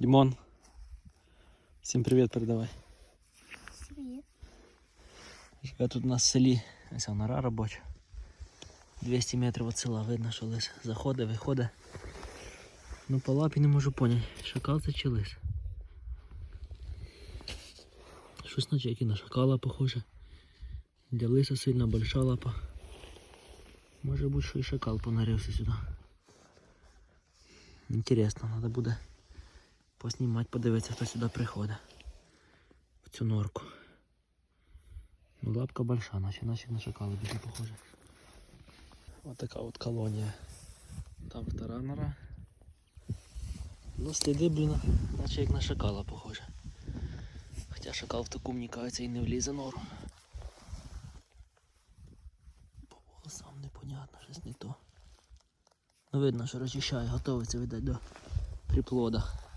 Дімон. Всім привіт передавай. Привіт. Живе тут у нас в селі. Ось нора робоча. 200 метрів від села видно, що лис заходить, виходить. Ну по лапі не можу поняти, шакал це чи лис. Щось наче як і на шакала похоже. Для лиса сильно большая лапа. Може бути, що і шакал понарився сюди. Інтересно, треба буде поснімати, подивитися, хто сюди приходить. В цю норку. Ну, лапка большая, наче, наче на шакала більше похоже. Вот така от колонія. Там втора нора. Ну, сліди, блін, наче як на шакала похоже. Хоча шакал в таку, мені кажеться, і не влізе нору. По волосам непонятно, щось не то. Ну видно, що розчищає, готовиться, видать, до приплода.